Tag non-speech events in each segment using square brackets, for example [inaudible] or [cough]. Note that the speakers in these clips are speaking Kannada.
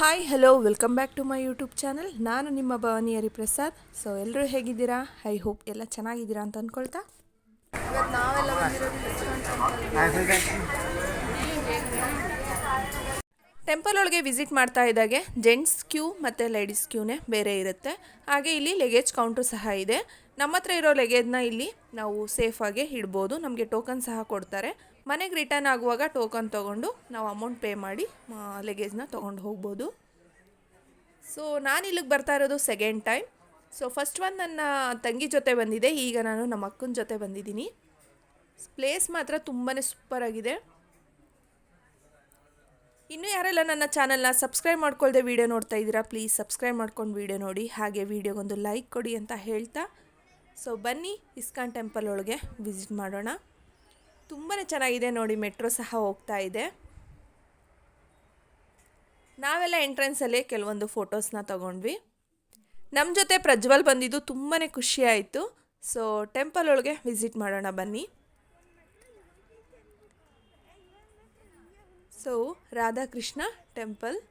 Hi hello welcome back to my YouTube channel ನಾನು ನಿಮ್ಮ ಭವಾನಿ ಹರಿಪ್ರಸಾದ್. ಸೊ ಎಲ್ಲರೂ ಹೇಗಿದ್ದೀರಾ? ಐ ಹೋಪ್ ಎಲ್ಲ ಚೆನ್ನಾಗಿದ್ದೀರಾ ಅಂತ ಅಂದ್ಕೊಳ್ತಾ ಇವತ್ತು ನಾವೆಲ್ಲ ಬಂದಿರೋದು ಟೆಂಪಲ್ ಒಳಗೆ ವಿಸಿಟ್ ಮಾಡ್ತಾ ಇದ್ದಾಗೆ ಜೆಂಟ್ಸ್ ಕ್ಯೂ ಮತ್ತು ಲೇಡೀಸ್ ಕ್ಯೂನೇ ಬೇರೆ ಇರುತ್ತೆ. ಹಾಗೆ ಇಲ್ಲಿ ಲಗೇಜ್ ಕೌಂಟ್ರು ಸಹ ಇದೆ. ನಮ್ಮ ಹತ್ರ ಇರೋ ಲಗೇಜ್ನ ಇಲ್ಲಿ ನಾವು ಸೇಫಾಗಿ ಇಡ್ಬೋದು. ನಮಗೆ ಟೋಕನ್ ಸಹ ಕೊಡ್ತಾರೆ. ಮನೆಗೆ ರಿಟರ್ನ್ ಆಗುವಾಗ ಟೋಕನ್ ತೊಗೊಂಡು ನಾವು ಅಮೌಂಟ್ ಪೇ ಮಾಡಿ ಲಗೇಜ್ನ ತೊಗೊಂಡು ಹೋಗ್ಬೋದು. ಸೊ ನಾನು ಇಲ್ಲಿಗೆ ಬರ್ತಾ ಇರೋದು second time so first one ನನ್ನ ತಂಗಿ ಜೊತೆ ಬಂದಿದೆ, ಈಗ ನಾನು ನಮ್ಮ ಅಕ್ಕನ ಜೊತೆ ಬಂದಿದ್ದೀನಿ. ಪ್ಲೇಸ್ ಮಾತ್ರ ತುಂಬಾ ಸೂಪರಾಗಿದೆ ಇನ್ನೂ ಯಾರೆಲ್ಲ ನನ್ನ ಚಾನಲ್ನ ಸಬ್ಸ್ಕ್ರೈಬ್ ಮಾಡ್ಕೊಳ್ದೆ ವೀಡಿಯೋ ನೋಡ್ತಾ ಇದ್ದೀರಾ ಪ್ಲೀಸ್ ಸಬ್ಸ್ಕ್ರೈಬ್ ಮಾಡ್ಕೊಂಡು ವೀಡಿಯೋ ನೋಡಿ. ಹಾಗೆ ವೀಡಿಯೋಗೊಂದು ಲೈಕ್ ಕೊಡಿ ಅಂತ ಹೇಳ್ತಾ. ಸೊ ಬನ್ನಿ ಇಸ್ಕಾನ್ ಟೆಂಪಲ್ ಒಳಗೆ ವಿಸಿಟ್ ಮಾಡೋಣ. ತುಂಬಾ ಚೆನ್ನಾಗಿದೆ ನೋಡಿ, ಮೆಟ್ರೋ ಸಹ ಹೋಗ್ತಾ ಇದೆ. ನಾವೆಲ್ಲ ಎಂಟ್ರೆನ್ಸಲ್ಲೇ ಕೆಲವೊಂದು ಫೋಟೋಸ್ನ ತಗೊಂಡ್ವಿ. ನಮ್ಮ ಜೊತೆ ಪ್ರಜ್ವಲ್ ಬಂದಿದ್ದು ತುಂಬಾ ಖುಷಿ ಆಯಿತು. ಸೊ, ಟೆಂಪಲ್ ಒಳಗೆ ವಿಸಿಟ್ ಮಾಡೋಣ ಬನ್ನಿ. So, Radhakrishna temple.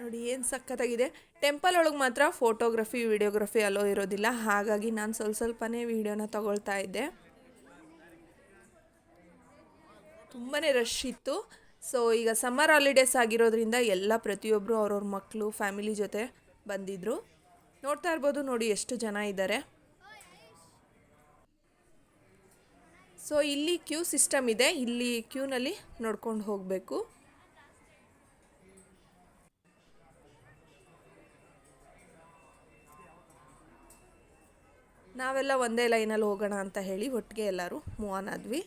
ನೋಡಿ, ಏನು ಸಖತ್ತಾಗಿದೆ. ಟೆಂಪಲ್ ಒಳಗೆ ಮಾತ್ರ ಫೋಟೋಗ್ರಫಿ ವಿಡಿಯೋಗ್ರಫಿ ಅಲೋ ಇರೋದಿಲ್ಲ. ಹಾಗಾಗಿ ನಾನು ಸ್ವಲ್ಪ ಸ್ವಲ್ಪನೇ ವೀಡಿಯೋನ ತಗೊಳ್ತಾ ಇದ್ದೆ. ತುಂಬಾ ರಶ್ ಇತ್ತು. ಸೊ ಈಗ ಸಮ್ಮರ್ ಹಾಲಿಡೇಸ್ ಆಗಿರೋದ್ರಿಂದ ಎಲ್ಲ ಪ್ರತಿಯೊಬ್ಬರು ಅವ್ರವ್ರ ಮಕ್ಕಳು ಫ್ಯಾಮಿಲಿ ಜೊತೆ ಬಂದಿದ್ದರು ನೋಡ್ತಾ ಇರ್ಬೋದು, ನೋಡಿ ಎಷ್ಟು ಜನ ಇದ್ದಾರೆ ಸೊ ಇಲ್ಲಿ ಕ್ಯೂ ಸಿಸ್ಟಮ್ ಇದೆ. ಇಲ್ಲಿ ಕ್ಯೂನಲ್ಲಿ ನೋಡ್ಕೊಂಡು ಹೋಗಬೇಕು. ನಾವೆಲ್ಲ ಒಂದೇ ಲೈನಲ್ಲಿ ಹೋಗೋಣ ಅಂತ ಹೇಳಿ ಒಟ್ಟಿಗೆ ಎಲ್ಲರೂ ಮೂವ್ ಆನ್ ಆದ್ವಿ.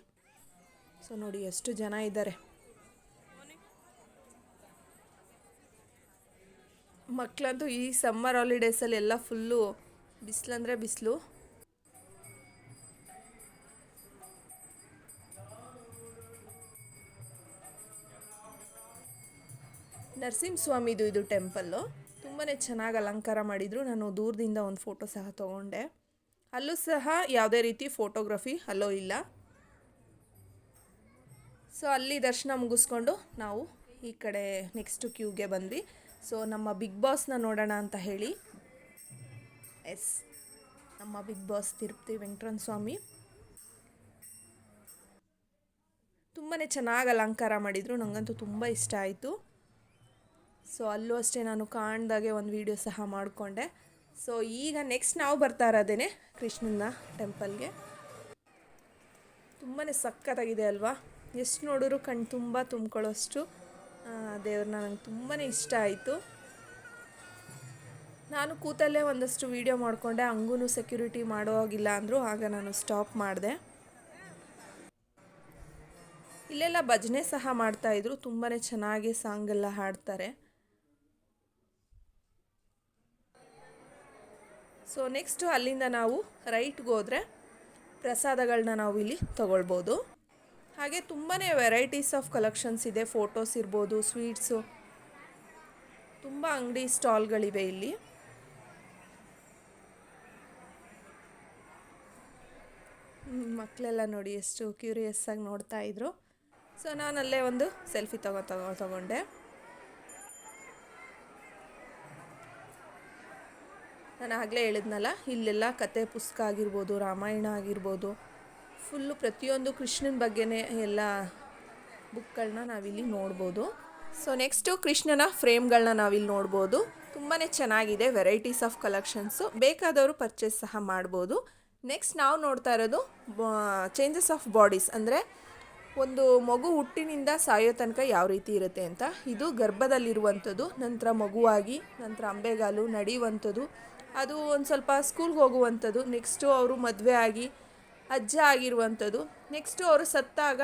ಸೊ ನೋಡಿ ಎಷ್ಟು ಜನ ಇದ್ದಾರೆ. ಮಕ್ಕಳಂತೂ ಈ ಸಮ್ಮರ್ ಹಾಲಿಡೇಸಲ್ಲಿ ಎಲ್ಲ ಫುಲ್ಲು ಬಿಸಿಲಂದರೆ ಬಿಸಿಲು. ನರಸಿಂಹಸ್ವಾಮಿದು ಇದು ಟೆಂಪಲ್ಲು. ತುಂಬಾ ಚೆನ್ನಾಗಿ ಅಲಂಕಾರ ಮಾಡಿದರು. ನಾನು ದೂರದಿಂದ ಒಂದು ಫೋಟೋ ಸಹ ತೊಗೊಂಡೆ. ಅಲ್ಲೂ ಸಹ ಯಾವುದೇ ರೀತಿ ಫೋಟೋಗ್ರಫಿ ಅಲ್ಲೋ ಇಲ್ಲ. ಸೊ ಅಲ್ಲಿ ದರ್ಶನ ಮುಗಿಸ್ಕೊಂಡು ನಾವು ಈ ಕಡೆ ನೆಕ್ಸ್ಟ್ ಕ್ಯೂಗೆ ಬಂದ್ವಿ. ಸೊ ನಮ್ಮ ಬಿಗ್ ಬಾಸ್ನ ನೋಡೋಣ ಅಂತ ಹೇಳಿ. ಎಸ್ ನಮ್ಮ ಬಿಗ್ ಬಾಸ್ ತಿರುಪತಿ ವೆಂಕಟರನ್ ಸ್ವಾಮಿ ತುಂಬಾ ಚೆನ್ನಾಗಿ ಅಲಂಕಾರ ಮಾಡಿದರು. ನನಗಂತೂ ತುಂಬ ಇಷ್ಟ ಆಯಿತು. ಸೊ ಅಲ್ಲೂ ಅಷ್ಟೇ ನಾನು ಕಾಣ್ದಾಗೆ ಒಂದು ವೀಡಿಯೋ ಸಹ ಮಾಡಿಕೊಂಡೆ. ಸೊ ಈಗ ನೆಕ್ಸ್ಟ್ ನಾವು ಬರ್ತಾ ಇರೋದೇನೆ ಕೃಷ್ಣನ ಟೆಂಪಲ್ಗೆ ತುಂಬಾ ಸಖತ್ತಾಗಿದೆ ಅಲ್ವಾ? ಎಷ್ಟು ನೋಡಿದ್ರು ಕಣ್ಣು ತುಂಬ ತುಂಬ್ಕೊಳ್ಳೋಷ್ಟು. ದೇವ್ರನ್ನ ನಂಗೆ ತುಂಬಾ ಇಷ್ಟ ಆಯಿತು. ನಾನು ಕೂತಲ್ಲೇ ಒಂದಷ್ಟು ವೀಡಿಯೋ ಮಾಡಿಕೊಂಡೆ ಹಂಗೂ ಸೆಕ್ಯೂರಿಟಿ ಮಾಡೋ ಹಾಗಿಲ್ಲ ಅಂದರು, ಆಗ ನಾನು ಸ್ಟಾಪ್ ಮಾಡಿದೆ. ಇಲ್ಲೆಲ್ಲ ಭಜನೆ ಸಹ ಮಾಡ್ತಾಯಿದ್ರು ತುಂಬಾ ಚೆನ್ನಾಗಿ ಸಾಂಗೆಲ್ಲ ಹಾಡ್ತಾರೆ. ಸೊ ನೆಕ್ಸ್ಟು ಅಲ್ಲಿಂದ ನಾವು ರೈಟ್ಗೆ ಹೋದರೆ ಪ್ರಸಾದಗಳನ್ನ ನಾವು ಇಲ್ಲಿ ತಗೊಳ್ಬೋದು. ಹಾಗೆ ತುಂಬಾ ವೆರೈಟೀಸ್ ಆಫ್ ಕಲೆಕ್ಷನ್ಸ್ ಇದೆ. ಫೋಟೋಸ್ ಇರ್ಬೋದು ಸ್ವೀಟ್ಸು ತುಂಬ ಅಂಗಡಿ ಸ್ಟಾಲ್ಗಳಿವೆ ಇಲ್ಲಿ. ಮಕ್ಕಳೆಲ್ಲ ನೋಡಿ ಎಷ್ಟು ಕ್ಯೂರಿಯಸ್ ಆಗಿ ನೋಡ್ತಾ ಇದ್ರು. ಸೊ ನಾನು ಅಲ್ಲೇ ಒಂದು ಸೆಲ್ಫಿ ತಗೋ ತಗೋ, ತಗೊಂಡೆ. ನಾನು ಆಗಲೇ ಹೇಳಿದ್ನಲ್ಲ, ಇಲ್ಲೆಲ್ಲ ಕತೆ ಪುಸ್ತಕ ಆಗಿರ್ಬೋದು, ರಾಮಾಯಣ ಆಗಿರ್ಬೋದು ಫುಲ್ಲು ಪ್ರತಿಯೊಂದು ಕೃಷ್ಣನ ಬಗ್ಗೆನೇ ಎಲ್ಲ ಬುಕ್ಗಳನ್ನ ನಾವಿಲ್ಲಿ ನೋಡ್ಬೋದು. ಸೊ ನೆಕ್ಸ್ಟು ಕೃಷ್ಣನ ಫ್ರೇಮ್ಗಳನ್ನ ನಾವಿಲ್ಲಿ ನೋಡ್ಬೋದು. ತುಂಬಾ ಚೆನ್ನಾಗಿದೆ ವೆರೈಟೀಸ್ ಆಫ್ ಕಲೆಕ್ಷನ್ಸು ಬೇಕಾದವರು ಪರ್ಚೇಸ್ ಸಹ ಮಾಡ್ಬೋದು. ನೆಕ್ಸ್ಟ್ ನಾವು ನೋಡ್ತಾ ಇರೋದು ಚೇಂಜಸ್ ಆಫ್ ಬಾಡೀಸ್ ಅಂದರೆ ಒಂದು ಮಗು ಹುಟ್ಟಿನಿಂದ ಸಾಯೋ ತನಕ ಯಾವ ರೀತಿ ಇರುತ್ತೆ ಅಂತ. ಇದು ಗರ್ಭದಲ್ಲಿರುವಂಥದ್ದು, ನಂತರ ಮಗುವಾಗಿ, ನಂತರ ಅಂಬೆಗಾಲು ನಡೆಯುವಂಥದ್ದು. ಅದು ಒಂದು ಸ್ವಲ್ಪ ಸ್ಕೂಲ್ಗೆ ಹೋಗುವಂಥದ್ದು. ನೆಕ್ಸ್ಟು ಅವರು ಮದುವೆ ಆಗಿ, ಅಜ್ಜ ಆಗಿರುವಂಥದ್ದು. ನೆಕ್ಸ್ಟು ಅವರು ಸತ್ತಾಗ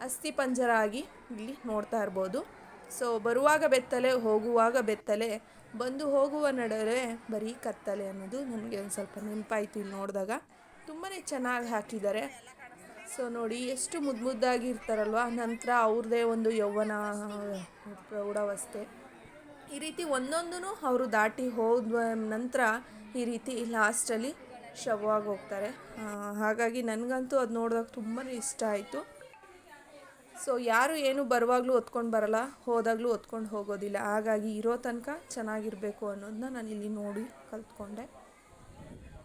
ಅಸ್ಥಿ ಪಂಜರ ಆಗಿ ಇಲ್ಲಿ ನೋಡ್ತಾ ಇರ್ಬೋದು. ಸೊ ಬರುವಾಗ ಬೆತ್ತಲೆ, ಹೋಗುವಾಗ ಬೆತ್ತಲೆ, ಬಂದು ಹೋಗುವ ನಡುವೆ ಬರೀ ಕತ್ತಲೆ ಅನ್ನೋದು ನನಗೆ ಒಂದು ಸ್ವಲ್ಪ ನೆನಪಾಯ್ತು ಇಲ್ಲಿ ನೋಡಿದಾಗ. ತುಂಬಾ ಚೆನ್ನಾಗಿ ಹಾಕಿದ್ದಾರೆ. ಸೊ ನೋಡಿ ಎಷ್ಟು ಮುದ್ದು ಮುದ್ದಾಗಿ ಇರ್ತಾರಲ್ವ. ನಂತರ ಅವ್ರದ್ದೇ ಒಂದು ಯೌವನ, ಪ್ರೌಢಾವಸ್ಥೆ. ಈ ರೀತಿ ಒಂದೊಂದೂ ಅವರು ದಾಟಿ ಹೋದ ನಂತರ ಈ ರೀತಿ ಲಾಸ್ಟಲ್ಲಿ ಶವವಾಗಿ ಹೋಗ್ತಾರೆ. ಹಾಗಾಗಿ ನನಗಂತೂ ಅದು ನೋಡಿದಾಗ ತುಂಬಾ ಇಷ್ಟ ಆಯಿತು. ಸೊ ಯಾರು ಏನು ಬರುವಾಗಲೂ ಹೊತ್ಕೊಂಡು ಬರಲ್ಲ, ಹೋದಾಗಲೂ ಹೊತ್ಕೊಂಡು ಹೋಗೋದಿಲ್ಲ. ಹಾಗಾಗಿ ಇರೋ ತನಕ ಚೆನ್ನಾಗಿರಬೇಕು ಅನ್ನೋದನ್ನ ನಾನು ಇಲ್ಲಿ ನೋಡಿ ಕಲ್ತ್ಕೊಂಡೆ.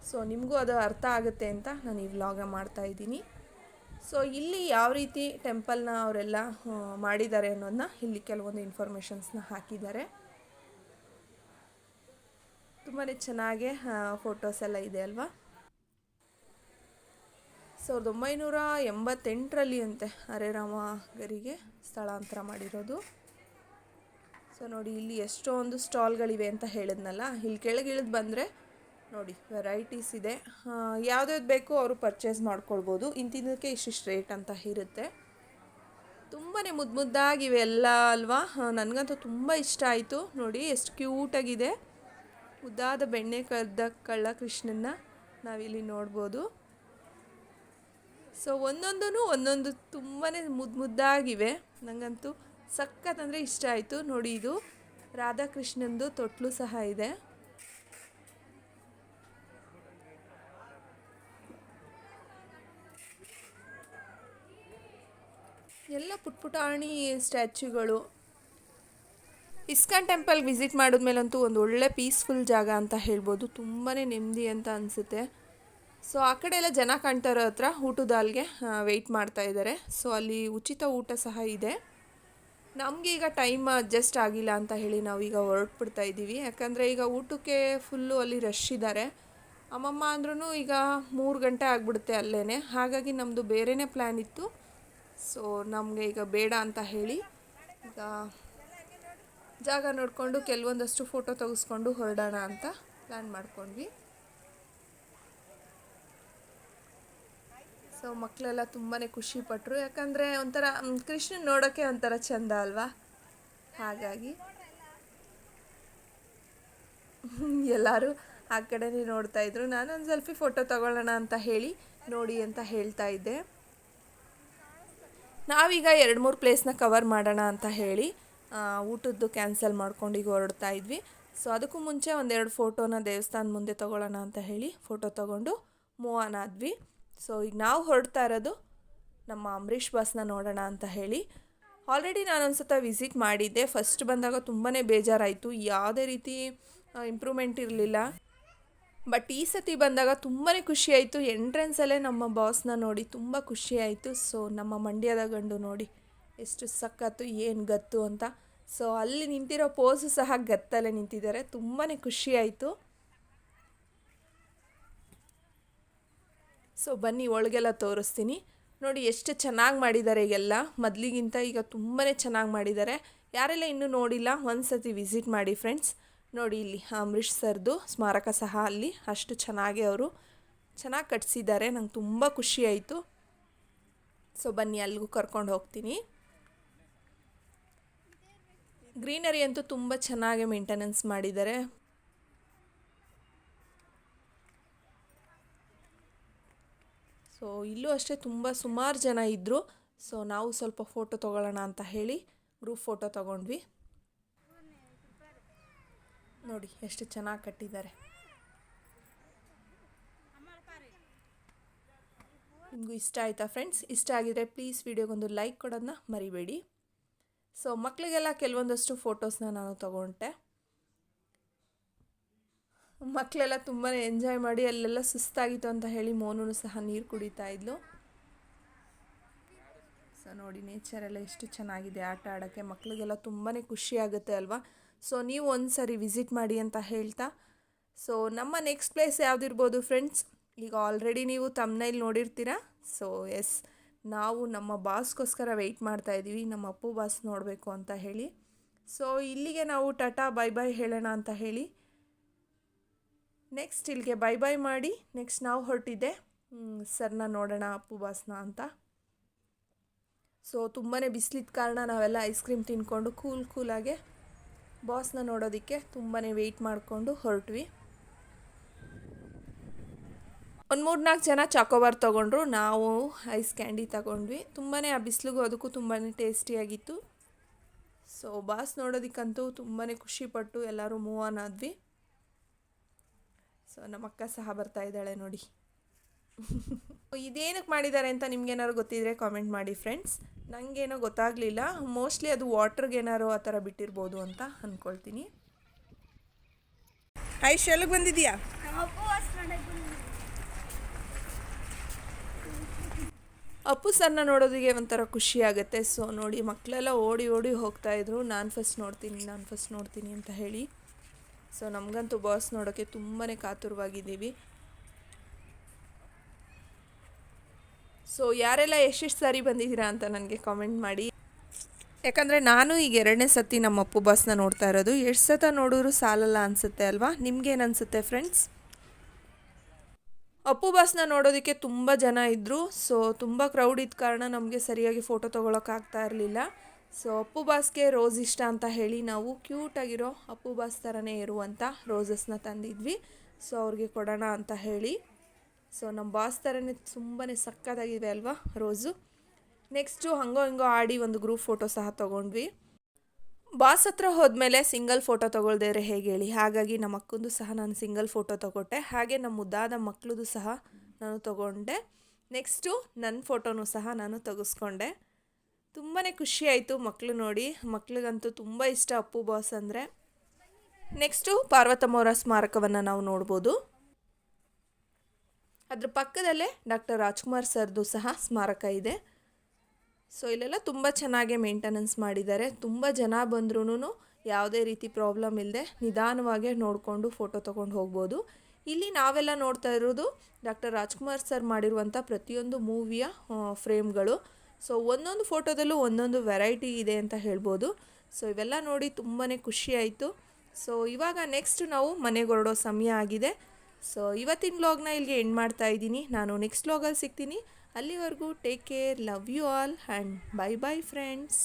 ಸೊ ನಿಮಗೂ ಅದು ಅರ್ಥ ಆಗುತ್ತೆ ಅಂತ ನಾನು ಈ ವ್ಲಾಗ ಮಾಡ್ತಾ ಇದ್ದೀನಿ. ಸೊ ಇಲ್ಲಿ ಯಾವ ರೀತಿ ಟೆಂಪಲ್ನ ಅವರೆಲ್ಲ ಮಾಡಿದ್ದಾರೆ ಅನ್ನೋದನ್ನ ಇಲ್ಲಿ ಕೆಲವೊಂದು ಇನ್ಫಾರ್ಮೇಷನ್ಸ್ನ ಹಾಕಿದ್ದಾರೆ. ತುಂಬಾ ಚೆನ್ನಾಗಿ ಫೋಟೋಸ್ ಎಲ್ಲ ಇದೆ ಅಲ್ವಾ? ಸಾವಿರದ ಒಂಬೈನೂರ ಎಂಬತ್ತೆಂಟರಲ್ಲಿ ಅಂತೆ ಅರೆರಾಮ ಗರಿಗೆ ಸ್ಥಳಾಂತರ ಮಾಡಿರೋದು. ಸೊ ನೋಡಿ, ಇಲ್ಲಿ ಎಷ್ಟೊಂದು ಸ್ಟಾಲ್ಗಳಿವೆ ಅಂತ ಹೇಳಿದ್ನಲ್ಲ, ಇಲ್ಲಿ ಕೆಳಗೆ ಇಳಿದು ಬಂದರೆ, ನೋಡಿ ವೆರೈಟೀಸ್ ಇದೆ. ಯಾವ್ದ್ಯಾವ್ದು ಬೇಕು ಅವರು ಪರ್ಚೇಸ್ ಮಾಡ್ಕೊಳ್ಬೋದು. ಇಂತಿದ್ದಕ್ಕೆ ಇಷ್ಟಿಷ್ಟು ರೇಟ್ ಅಂತ ಇರುತ್ತೆ. ತುಂಬಾ ಮುದ್ದು ಮುದ್ದಾಗಿವೆ ಎಲ್ಲ ಅಲ್ವಾ? ನನಗಂತೂ ತುಂಬ ಇಷ್ಟ ಆಯಿತು. ನೋಡಿ, ಎಷ್ಟು ಕ್ಯೂಟಾಗಿದೆ ಮುದ್ದಾದ ಬೆಣ್ಣೆ ಕದ್ದ ಕಳ್ಳ ಕೃಷ್ಣನ್ನ ನಾವಿಲ್ಲಿ ನೋಡ್ಬೋದು. ಸೊ ಒಂದೊಂದೂ ಒಂದೊಂದು ತುಂಬಾ ಮುದ್ದು ಮುದ್ದಾಗಿವೆ. ನನಗಂತೂ ಸಖತ್ ಅಂದರೆ ಇಷ್ಟ ಆಯಿತು. ನೋಡಿ, ಇದು ರಾಧಾಕೃಷ್ಣಂದು ತೊಟ್ಲು ಸಹ ಇದೆ. ಎಲ್ಲ ಪುಟ್ಪುಟಾಣಿ ಸ್ಟ್ಯಾಚ್ಯೂಗಳು ಇಸ್ಕಾನ್ ಟೆಂಪಲ್ ವಿಸಿಟ್ ಮಾಡಿದ್ಮೇಲಂತೂ ಒಂದು ಒಳ್ಳೆ ಪೀಸ್ಫುಲ್ ಜಾಗ ಅಂತ ಹೇಳ್ಬೋದು. ತುಂಬಾ ನೆಮ್ಮದಿ ಅಂತ ಅನಿಸುತ್ತೆ. ಸೊ ಆ ಕಡೆ ಎಲ್ಲ ಜನ ಕಾಣ್ತಾ ಇರೋ ಹತ್ರ ಊಟದ ವೆಯ್ಟ್ ಮಾಡ್ತಾ ಇದ್ದಾರೆ ಸೊ ಅಲ್ಲಿ ಉಚಿತ ಊಟ ಸಹ ಇದೆ. ನಮಗೆ ಈಗ ಟೈಮ್ ಅಡ್ಜಸ್ಟ್ ಆಗಿಲ್ಲ ಅಂತ ಹೇಳಿ ನಾವೀಗ ಹೊರಟ್ಬಿಡ್ತಾ ಇದ್ದೀವಿ ಯಾಕಂದರೆ ಈಗ ಊಟಕ್ಕೆ ಫುಲ್ಲು ಅಲ್ಲಿ ರಶ್ ಇದ್ದಾರೆ ಅಮ್ಮಮ್ಮ ಅಂದ್ರೂ ಈಗ ಮೂರು ಗಂಟೆ ಆಗಿಬಿಡುತ್ತೆ ಅಲ್ಲೇ ಹಾಗಾಗಿ ನಮ್ಮದು ಬೇರೆಯೇ ಪ್ಲ್ಯಾನ್ ಇತ್ತು. ಸೊ ನಮಗೆ ಈಗ ಬೇಡ ಅಂತ ಹೇಳಿ ಈಗ ಜಾಗ ನೋಡಿಕೊಂಡು ಕೆಲವೊಂದಷ್ಟು ಫೋಟೋ ತೆಗೆಸ್ಕೊಂಡು ಹೊರಡೋಣ ಅಂತ ಪ್ಲ್ಯಾನ್ ಮಾಡ್ಕೊಂಡ್ವಿ. ಸೊ ಮಕ್ಕಳೆಲ್ಲ ತುಂಬಾ ಖುಷಿಪಟ್ಟರು ಯಾಕಂದರೆ ಒಂಥರ ಕೃಷ್ಣನ್ ನೋಡೋಕ್ಕೆ ಒಂಥರ ಚೆಂದ ಅಲ್ವಾ? ಹಾಗಾಗಿ ಎಲ್ಲರೂ ಆ ಕಡೆನೇ ನೋಡ್ತಾ ಇದ್ರು. ನಾನು ಒಂದು ಸೆಲ್ಫಿ ಫೋಟೋ ತಗೊಳ್ಳೋಣ ಅಂತ ಹೇಳಿ ನೋಡಿ ಅಂತ ಹೇಳ್ತಾ ಇದ್ದೆ. ನಾವೀಗ ಎರಡು ಮೂರು ಪ್ಲೇಸ್ನ ಕವರ್ ಮಾಡೋಣ ಅಂತ ಹೇಳಿ ಊಟದ್ದು ಕ್ಯಾನ್ಸಲ್ ಮಾಡ್ಕೊಂಡು ಈಗ ಹೊರಡ್ತಾ ಇದ್ವಿ. ಸೊ ಅದಕ್ಕೂ ಮುಂಚೆ ಒಂದೆರಡು ಫೋಟೋನ ದೇವಸ್ಥಾನ ಮುಂದೆ ತೊಗೊಳ್ಳೋಣ ಅಂತ ಹೇಳಿ ಫೋಟೋ ತೊಗೊಂಡು ಆನ್ ಆದ್ವಿ. ಸೊ ಈಗ ನಾವು ಹೊರಡ್ತಾ ಇರೋದು ನಮ್ಮ ಅಂಬರೀಷ್ ಬಸ್ನ ನೋಡೋಣ ಅಂತ ಹೇಳಿ. ಆಲ್ರೆಡಿ ನಾನು ಒಂದ್ಸತ ವಿಸಿಟ್ ಮಾಡಿದ್ದೆ. ಫಸ್ಟ್ ಬಂದಾಗ ತುಂಬಾ ಬೇಜಾರಾಯಿತು. ಯಾವುದೇ ರೀತಿ ಇಂಪ್ರೂವ್ಮೆಂಟ್ ಇರಲಿಲ್ಲ. ಬಟ್ ಈ ಸತಿ ಬಂದಾಗ ತುಂಬಾ ಖುಷಿಯಾಯಿತು. ಎಂಟ್ರೆನ್ಸಲ್ಲೇ ನಮ್ಮ ಬಾಸ್ನ ನೋಡಿ ತುಂಬ ಖುಷಿಯಾಯಿತು. ಸೊ ನಮ್ಮ ಮಂಡ್ಯದ ಗಂಡು ನೋಡಿ ಎಷ್ಟು ಸಖತ್ತು, ಏನು ಗತ್ತು ಅಂತ. ಸೊ ಅಲ್ಲಿ ನಿಂತಿರೋ ಪೋಸು ಸಹ ಗತ್ತಲ್ಲೇ ನಿಂತಿದ್ದಾರೆ. ತುಂಬಾ ಖುಷಿಯಾಯಿತು ಸೊ ಬನ್ನಿ, ಒಳಗೆಲ್ಲ ತೋರಿಸ್ತೀನಿ. ನೋಡಿ, ಎಷ್ಟು ಚೆನ್ನಾಗಿ ಮಾಡಿದ್ದಾರೆ ಈಗೆಲ್ಲ. ಮೊದಲಿಗಿಂತ ಈಗ ತುಂಬಾ ಚೆನ್ನಾಗಿ ಮಾಡಿದ್ದಾರೆ. ಯಾರೆಲ್ಲ ಇನ್ನೂ ನೋಡಿಲ್ಲ ಒಂದು ಸತಿ ವಿಸಿಟ್ ಮಾಡಿ ಫ್ರೆಂಡ್ಸ್ ನೋಡಿ, ಇಲ್ಲಿ ಅಂಬರೀಷ್ ಸರ್ದು, ಸ್ಮಾರಕ ಸಹ ಅಲ್ಲಿ. ಅಷ್ಟು ಚೆನ್ನಾಗಿ ಅವರು. ಚೆನ್ನಾಗಿ ಕಟ್ಸಿದ್ದಾರೆ. ನಂಗೆ ತುಂಬ ಖುಷಿಯಾಯಿತು ಸೊ ಬನ್ನಿ, ಅಲ್ಲಿಗೂ ಕರ್ಕೊಂಡು ಹೋಗ್ತೀನಿ. ಗ್ರೀನರಿ ಅಂತೂ ತುಂಬ ಚೆನ್ನಾಗಿ ಮೇಂಟೆನೆನ್ಸ್ ಮಾಡಿದ್ದಾರೆ. ಸೊ ಇಲ್ಲೂ ಅಷ್ಟೇ ತುಂಬ ಸುಮಾರು ಜನ ಇದ್ದರು ಸೊ ನಾವು ಸ್ವಲ್ಪ ಫೋಟೋ ತೊಗೊಳ್ಳೋಣ ಅಂತ ಹೇಳಿ ಗ್ರೂಪ್ ಫೋಟೋ ತೊಗೊಂಡ್ವಿ. ನೋಡಿ, ಎಷ್ಟು ಚೆನ್ನಾಗಿ ಕಟ್ಟಿದ್ದಾರೆ. ನಿಮಗೂ ಇಷ್ಟ ಆಯಿತಾ ಫ್ರೆಂಡ್ಸ್ ಇಷ್ಟ ಆಗಿದರೆ ಪ್ಲೀಸ್ ವಿಡಿಯೋಗೊಂದು ಲೈಕ್ ಕೊಡೋದನ್ನ ಮರಿಬೇಡಿ. ಸೊ ಮಕ್ಕಳಿಗೆಲ್ಲ ಕೆಲವೊಂದಷ್ಟು ಫೋಟೋಸ್ನ ನಾನು ತಗೊಂಡೆ. ಮಕ್ಕಳೆಲ್ಲ ತುಂಬಾ ಎಂಜಾಯ್ ಮಾಡಿ ಅಲ್ಲೆಲ್ಲ ಸುಸ್ತಾಗಿತ್ತು ಅಂತ ಹೇಳಿ ಮೋನೂ ಸಹ ನೀರು ಕುಡಿತಾ ಇದ್ಲು. ಸೊ ನೋಡಿ ನೇಚರ್ ಎಲ್ಲ ಎಷ್ಟು ಚೆನ್ನಾಗಿದೆ ಆಟ ಆಡೋಕ್ಕೆ. ಮಕ್ಕಳಿಗೆಲ್ಲ ತುಂಬಾ ಖುಷಿ ಆಗುತ್ತೆ ಅಲ್ವಾ? ಸೊ ನೀವು ಒಂದು ಸರಿ ವಿಸಿಟ್ ಮಾಡಿ ಅಂತ ಹೇಳ್ತಾ. ಸೊ ನಮ್ಮ ನೆಕ್ಸ್ಟ್ ಪ್ಲೇಸ್ ಯಾವುದಿರ್ಬೋದು ಫ್ರೆಂಡ್ಸ್ ಈಗ ಆಲ್ರೆಡಿ ನೀವು ತಮ್ಮನೇಲಿ ನೋಡಿರ್ತೀರಾ? ಸೊ ಎಸ್ ನಾವು ನಮ್ಮ ಬಾಸ್ಗೋಸ್ಕರ ವೆಯ್ಟ್ ಮಾಡ್ತಾ ಇದ್ದೀವಿ, ನಮ್ಮ ಅಪ್ಪು ಬಾಸ್ ನೋಡಬೇಕು ಅಂತ ಹೇಳಿ. ಸೊ ಇಲ್ಲಿಗೆ ನಾವು ಟಾಟಾ ಬೈ ಬೈ ಹೇಳೋಣ ಅಂತ ಹೇಳಿ. ನೆಕ್ಸ್ಟ್ ಇಲ್ಲಿಗೆ ಬೈ ಬೈ ಮಾಡಿ ನೆಕ್ಸ್ಟ್ ನಾವು ಹೊರಟಿದ್ದೆ. ಸರ್ನ ನೋಡೋಣ, ಅಪ್ಪು ಬಾಸ್ನ ಅಂತ. ಸೊ ತುಂಬಾ ಬಿಸಿಲಿದ್ದ ಕಾರಣ ನಾವೆಲ್ಲ ಐಸ್ ಕ್ರೀಮ್ ತಿನ್ಕೊಂಡು ಕೂಲ್ ಕೂಲಾಗೆ ಬಾಸ್ನ ನೋಡೋದಕ್ಕೆ ತುಂಬಾ ವೆಯ್ಟ್ ಮಾಡಿಕೊಂಡು ಹೊರಟ್ವಿ. ಒಂದು ಮೂರು ನಾಲ್ಕು ಜನ ಚಾಕೋಬಾರ್ ತೊಗೊಂಡ್ರು. ನಾವು ಐಸ್ ಕ್ಯಾಂಡಿ ತಗೊಂಡ್ವಿ. ತುಂಬಾ ಆ ಬಿಸಿಲಿಗೂ ಅದಕ್ಕೂ ತುಂಬಾ ಟೇಸ್ಟಿಯಾಗಿತ್ತು ಸೊ ಬಾಸ್ ನೋಡೋದಕ್ಕಂತೂ ತುಂಬಾ ಖುಷಿಪಟ್ಟು ಎಲ್ಲರೂ ಮೂವ್ ಆನ್ ಆದ್ವಿ. ಸೊ ನಮ್ಮ ಅಕ್ಕ ಸಹ ಬರ್ತಾ ಇದ್ದಾಳೆ ನೋಡಿ. [laughs] ಇದೇನಕ್ಕೆ ಮಾಡಿದ್ದಾರೆ ಅಂತ ನಿಮ್ಗೇನಾದ್ರು ಗೊತ್ತಿದ್ರೆ ಕಾಮೆಂಟ್ ಮಾಡಿ ಫ್ರೆಂಡ್ಸ್ ನನಗೇನೋ ಗೊತ್ತಾಗಲಿಲ್ಲ. ಮೋಸ್ಟ್ಲಿ ಅದು ವಾಟ್ರಿಗೆ ಏನಾರು ಆ ಥರ ಬಿಟ್ಟಿರ್ಬೋದು ಅಂತ ಅಂದ್ಕೊಳ್ತೀನಿ ಐಶ್ ಎಲ್ಲಿಗೆ ಬಂದಿದ್ಯಾ ಅಪ್ಪು ಸರ್ನ ನೋಡೋದಿಗೆ ಒಂಥರ ಖುಷಿ ಆಗುತ್ತೆ. ಸೊ ನೋಡಿ ಮಕ್ಕಳೆಲ್ಲ ಓಡಿ ಓಡಿ ಹೋಗ್ತಾ ಇದ್ರು. ನಾನು ಫಸ್ಟ್ ನೋಡ್ತೀನಿ, ನಾನು ಫಸ್ಟ್ ನೋಡ್ತೀನಿ ಅಂತ ಹೇಳಿ. ಸೊ ನಮಗಂತೂ ಬಾಸ್ ನೋಡೋಕ್ಕೆ ತುಂಬಾ ಕಾತುರವಾಗಿದ್ದೀವಿ. ಸೊ ಯಾರೆಲ್ಲ ಎಷ್ಟೆಷ್ಟು ಸಾರಿ ಬಂದಿದ್ದೀರಾ ಅಂತ ನನಗೆ ಕಾಮೆಂಟ್ ಮಾಡಿ. ಯಾಕಂದರೆ ನಾನು ಈಗ ಎರಡನೇ ಸತಿ ನಮ್ಮ ಅಪ್ಪು ಬಾಸ್ನ ನೋಡ್ತಾ ಇರೋದು. ಎಷ್ಟು ಸತ ನೋಡಿದ್ರು ಸಾಲಲ್ಲ ಅನಿಸುತ್ತೆ ಅಲ್ವಾ? ನಿಮ್ಗೇನು ಅನಿಸುತ್ತೆ ಫ್ರೆಂಡ್ಸ್ ಅಪ್ಪು ಬಾಸ್ನ ನೋಡೋದಕ್ಕೆ ತುಂಬ ಜನ ಇದ್ದರು ಸೊ ತುಂಬ ಕ್ರೌಡ್ ಇದ್ದ ಕಾರಣ ನಮಗೆ ಸರಿಯಾಗಿ ಫೋಟೋ ತೊಗೊಳಕ್ಕಾಗ್ತಾ ಇರಲಿಲ್ಲ. ಸೊ ಅಪ್ಪು ಬಾಸ್ಗೆ ರೋಸ್ ಇಷ್ಟ ಅಂತ ಹೇಳಿ ನಾವು ಕ್ಯೂಟಾಗಿರೋ ಅಪ್ಪು ಬಾಸ್ ಥರನೇ ಇರುವಂಥ ರೋಸಸ್ನ ತಂದಿದ್ವಿ. ಸೊ ಅವ್ರಿಗೆ ಕೊಡೋಣ ಅಂತ ಹೇಳಿ. ಸೊ ನಮ್ಮ ಬಾಸ್ ಥರನೇ ತುಂಬಾ ಸಕ್ಕತ್ತಾಗಿದೆ ಅಲ್ವಾ ರೋಸು ನೆಕ್ಸ್ಟು ಹಂಗೋ ಹಿಂಗೋ ಆಡಿ ಒಂದು ಗ್ರೂಪ್ ಫೋಟೋ ಸಹ ತೊಗೊಂಡ್ವಿ. ಬಾಸ್ ಹತ್ರ ಹೋದ್ಮೇಲೆ ಸಿಂಗಲ್ ಫೋಟೋ ತೊಗೊಳ್ದೇರೆ ಹೇಗೆ ಹೇಳಿ. ಹಾಗಾಗಿ ನಮ್ಮ ಅಕ್ಕಂದು ಸಹ ನಾನು ಸಿಂಗಲ್ ಫೋಟೋ ತೊಗೊಟ್ಟೆ. ಹಾಗೆ ನಮ್ಮ ಮುದ್ದಾದ ಮಕ್ಕಳದು ಸಹ ನಾನು ತೊಗೊಂಡೆ. ನೆಕ್ಸ್ಟು ನನ್ನ ಫೋಟೋನು ಸಹ ನಾನು ತೆಗೆಸ್ಕೊಂಡೆ. ತುಂಬಾ ಖುಷಿಯಾಯಿತು ಮಕ್ಕಳು ನೋಡಿ. ಮಕ್ಳಿಗಂತೂ ತುಂಬ ಇಷ್ಟ ಅಪ್ಪು ಬಾಸ್ ಅಂದರೆ. ನೆಕ್ಸ್ಟು ಪಾರ್ವತಮ್ಮವರ ಸ್ಮಾರಕವನ್ನು ನಾವು ನೋಡ್ಬೋದು. ಅದ್ರ ಪಕ್ಕದಲ್ಲೇ ಡಾಕ್ಟರ್ ರಾಜ್ಕುಮಾರ್ ಸರ್ದು ಸಹ ಸ್ಮಾರಕ ಇದೆ. ಸೊ ಇಲ್ಲೆಲ್ಲ ತುಂಬ ಚೆನ್ನಾಗಿ ಮೇಂಟೆನೆನ್ಸ್ ಮಾಡಿದ್ದಾರೆ. ತುಂಬ ಜನ ಬಂದ್ರೂ ಯಾವುದೇ ರೀತಿ ಪ್ರಾಬ್ಲಮ್ ಇಲ್ಲದೆ ನಿಧಾನವಾಗಿ ನೋಡಿಕೊಂಡು ಫೋಟೋ ತೊಗೊಂಡು ಹೋಗ್ಬೋದು. ಇಲ್ಲಿ ನಾವೆಲ್ಲ ನೋಡ್ತಾ ಇರೋದು ಡಾಕ್ಟರ್ ರಾಜ್ಕುಮಾರ್ ಸರ್ ಮಾಡಿರುವಂಥ ಪ್ರತಿಯೊಂದು ಮೂವಿಯ ಫ್ರೇಮ್ಗಳು ಸೊ ಒಂದೊಂದು ಫೋಟೋದಲ್ಲೂ ಒಂದೊಂದು ವೆರೈಟಿ ಇದೆ ಅಂತ ಹೇಳ್ಬೋದು. ಸೊ ಇವೆಲ್ಲ ನೋಡಿ ತುಂಬಾ ಖುಷಿ ಆಯಿತು. ಸೊ ಇವಾಗ ನೆಕ್ಸ್ಟ್ ನಾವು ಮನೆಗೆ ಹೊರಡೋ ಸಮಯ ಆಗಿದೆ. ಸೊ ಇವತ್ತಿನ ವ್ಲಾಗ್ನ ಇಲ್ಲಿಗೆ ಎಂಡ್ ಮಾಡ್ತಾ ಇದ್ದೀನಿ. ನಾನು ನೆಕ್ಸ್ಟ್ ವ್ಲಾಗಲ್ಲಿ ಸಿಗ್ತೀನಿ. ಅಲ್ಲಿವರೆಗೂ take care love you all and bye bye friends